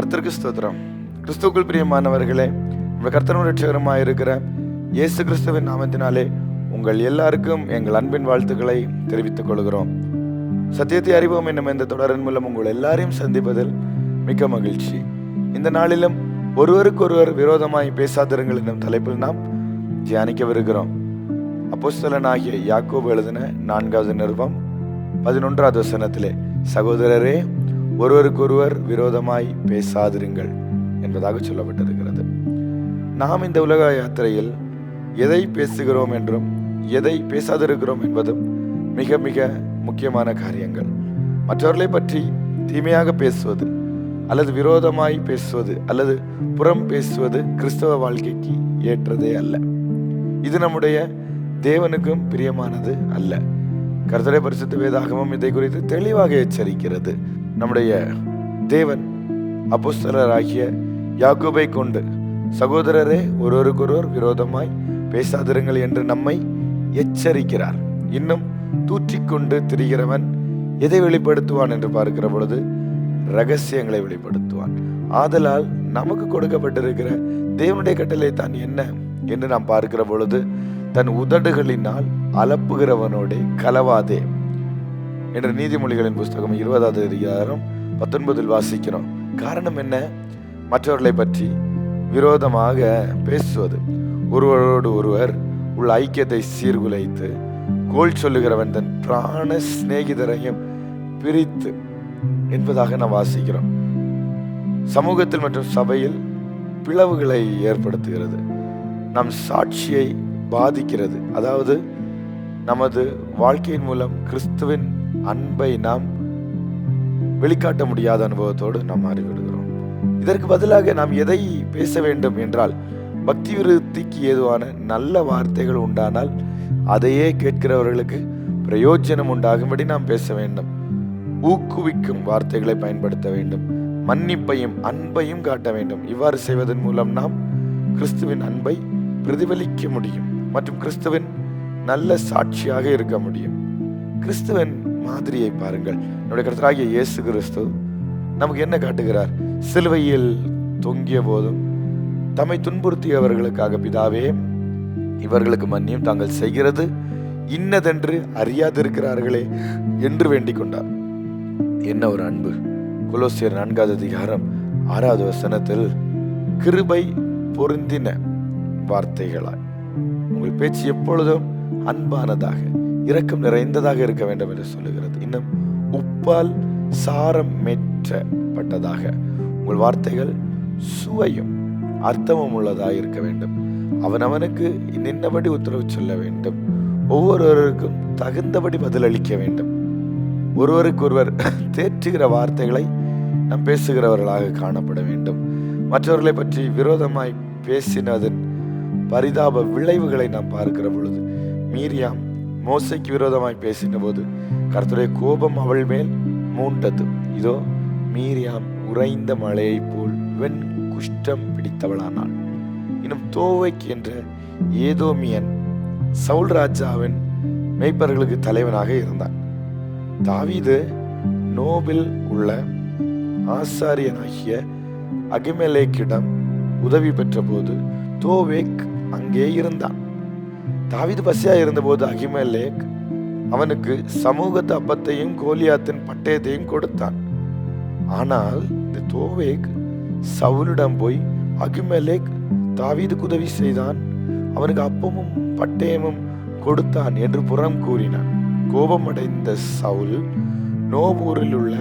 கர்த்தருக்கு ஸ்தோத்திரம். கிறிஸ்துக்குள் பிரியமானவர்களே உங்கள் கர்த்தரும் ரட்சகரமாக இருக்கிற இயேசு கிறிஸ்துவின் நாமத்தினாலே உங்கள் எல்லாருக்கும் எங்கள் அன்பின் வாழ்த்துக்களை தெரிவித்துக் கொள்கிறோம். சத்தியத்தை அறிவோம் என்னும் இந்த தொடரின் மூலம் உங்கள் எல்லாரையும் சந்திப்பதில் மிக்க மகிழ்ச்சி. இந்த நாளிலும் ஒருவருக்கொருவர் விரோதமாய் பேசாதிருங்கள் என்னும் தலைப்பில் நாம் தியானிக்கவிருக்கிறோம். அப்போஸ்தலனாகிய யாக்கோபு எழுதின நான்காவது நிருபம் பதினொன்றாவது வசனத்திலே சகோதரரே ஒருவருக்கொருவர் விரோதமாய் பேசாதிருங்கள் என்பதாக சொல்லப்பட்டிருக்கிறது. நாம் இந்த உலக யாத்திரையில் எதை பேசுகிறோம் என்றும் எதை பேசாதிருக்கிறோம் என்பதும் மிக மிக முக்கியமான காரியங்கள். மற்றவர்களை பற்றி தீமையாக பேசுவது அல்லது விரோதமாய் பேசுவது அல்லது புறம் பேசுவது கிறிஸ்தவ வாழ்க்கைக்கு ஏற்றதே அல்ல. இது நம்முடைய தேவனுக்கும் பிரியமானது அல்ல. கர்த்தரை பரிசுத்த வேதாகவும் இதை குறித்து தெளிவாக எச்சரிக்கிறது. நம்முடைய தேவன் அப்போஸ்தலராகிய யாக்கோபை கொண்டு சகோதரரே ஒருவருக்கொருவர் விரோதமாய் பேசாதிருங்கள் என்று நம்மை எச்சரிக்கிறார். இன்னும் தூற்றிக்கொண்டு திரிகிறவன் எதை வெளிப்படுத்துவான் என்று பார்க்கிற பொழுது ரகசியங்களை வெளிப்படுத்துவான். ஆதலால் நமக்கு கொடுக்கப்பட்டிருக்கிற தேவனுடைய கட்டளை தான் என்ன என்று நாம் பார்க்கிற பொழுது தன் உதடுகளினால் அலப்புகிறவனோட கலவாதே. என்ற நீதிமொழிகளின் புஸ்தகம் இருபதாவது அதிகாரம் பத்தொன்பதில் வாசிக்கிறோம். காரணம் என்ன? மற்றவர்களை பற்றி விரோதமாக பேசுவது. ஒருவரோடு ஒருவர் உள்ள ஐக்கியத்தை சீர்குலைத்து கோல் சொல்லுகிறவன் தன் பிராண சிநேகிதரையும் பிரித்து என்பதாக நாம் வாசிக்கிறோம். சமூகத்தில் மற்றும் சபையில் பிளவுகளை ஏற்படுத்துகிறது. நம் சாட்சியை பாதிக்கிறது. அதாவது நமது வாழ்க்கையின் மூலம் கிறிஸ்துவின் அன்பை நாம் வெளிக்காட்ட முடியாத அனுபவத்தோடு நாம் மாறிவிடுகிறோம் இதற்கு பதிலாக நாம் எதை பேச வேண்டும் என்றால் பக்தி விருத்திக்கு ஏதுவான நல்ல வார்த்தைகள் உண்டானால் அதையே கேட்கிறவர்களுக்கு பிரயோஜனம் உண்டாகும்படி நாம் பேச வேண்டும். ஊக்குவிக்கும் வார்த்தைகளை பயன்படுத்த வேண்டும். மன்னிப்பையும் அன்பையும் காட்ட வேண்டும். இவ்வாறு செய்வதன் மூலம் நாம் கிறிஸ்துவின் அன்பை பிரதிபலிக்க முடியும் மற்றும் கிறிஸ்துவின் நல்ல சாட்சியாக இருக்க முடியும். கிறிஸ்துவன் மாதிரியை பாருங்கள். நம்முடைய கருத்தராகிய இயேசு கிறிஸ்து நமக்கு என்ன காட்டுகிறார்? சிலுவையில் தொங்கிய போதும் தம்மை துன்புறுத்தியவர்களுக்காக பிதாவே இவர்களுக்கு மன்னியும். தாங்கள் செய்கிறது இன்னதென்று அறியாதிருக்கிறார்களே என்று வேண்டிக் கொண்டார். என்ன ஒரு அன்பு. குலோசியர் நான்காவது அதிகாரம் ஆறாவது வசனத்தில் கிருபை பொருந்தின வார்த்தைகளாய். உங்கள் பேச்சு எப்பொழுதும் அன்பானதாக. இரக்கம் நிறைந்ததாக இருக்க வேண்டும் என்று சொல்லுகிறது. இன்னும் உப்பால் சாரம் மேற்றப்பட்டதாக உங்கள் வார்த்தைகள் சுவையும் அர்த்தமும் உள்ளதாக இருக்க வேண்டும். அவன் அவனுக்கு நின்னபடி உத்தரவு சொல்ல வேண்டும். ஒவ்வொருவருக்கும் தகுந்தபடி பதிலளிக்க வேண்டும். ஒருவருக்கொருவர் தேற்றுகிற வார்த்தைகளை நாம் பேசுகிறவர்களாக காணப்பட வேண்டும். மற்றவர்களை பற்றி விரோதமாய் பேசினதன் பரிதாப விளைவுகளை நாம் பார்க்கிற பொழுது மீரியாம் மோசைக்கு விரோதமாய் பேசின போது கர்த்தருடைய கோபம் அவள் மேல் மூண்டது. இதோ மீரியாம் உறைந்த மழையைப் போல் வெண் குஷ்டம் பிடித்தவளானாள். இன்னும் தோவைக்கு என்ற ஏதோமியன் சவுல் ராஜாவின் மெய்ப்பர்களுக்கு தலைவனாக இருந்தான். தாவீது நோபில் உள்ள ஆசாரியனாகிய அகிமெலேக்கிடம் உதவி பெற்றபோது தோவேக் அங்கே இருந்தான். தாவீது பசியா இருந்தபோது அகிமலேக் அவனுக்கு சமூகத்து அப்பத்தையும் கோலியாத்தின் பட்டயத்தையும் கொடுத்தான். ஆனால் இந்த தோவேக் சவுலிடம் போய் அகிமலேக் தாவீதுக்கு உதவி செய்தான். அவனுக்கு அப்பமும் பட்டயமும் கொடுத்தான் என்று புறம் கூறினான். கோபமடைந்த சவுல் நோபூரில் உள்ள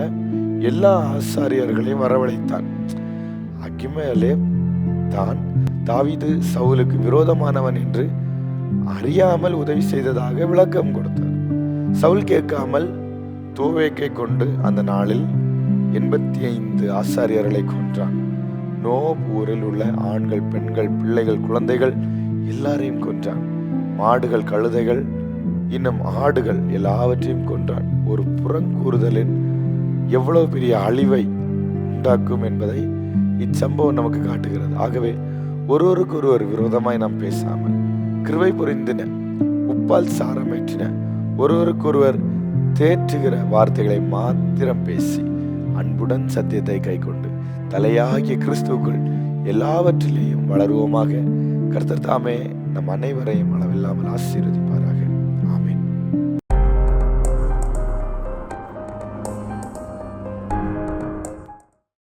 எல்லா ஆசாரியர்களையும் வரவழைத்தான். அகிமலே தான் தாவீது சவுலுக்கு விரோதமானவன் என்று அறியாமல் உதவி செய்ததாக விளக்கம் கொடுத்தார். சவுல் கேட்காமல் தோவேக்கை கொண்டு அந்த நாளில் எண்பத்தி ஐந்து ஆசாரியர்களை கொன்றான். நோப் ஊரில் உள்ள ஆண்கள் பெண்கள் பிள்ளைகள் குழந்தைகள் எல்லாரையும் கொன்றான். மாடுகள் கழுதைகள் இன்னும் ஆடுகள் எல்லாவற்றையும் கொன்றான். ஒரு புறங்கூறுதலின் எவ்வளவு பெரிய அழிவை உண்டாக்கும் என்பதை இச்சம்பவம் நமக்கு காட்டுகிறது. ஆகவே ஒருவருக்கு ஒருவர் விரோதமாய் நாம் பேசாமல் கிருவை புரிந்தின உப்பால் சாரமேற்றின ஒருவருக்கொருவர் தேற்றுகிற வார்த்தைகளை மாத்திரம் பேசி அன்புடன் சத்தியத்தை கைக்கொண்டு தலையாகிய கிறிஸ்துவுக்குள் எல்லாவற்றிலேயும் வளருவோமாக. கர்த்தர் தாமே நம் அனைவரையும் அளவில்லாமல் ஆசீர்வதிப்பாராக. ஆமீன்.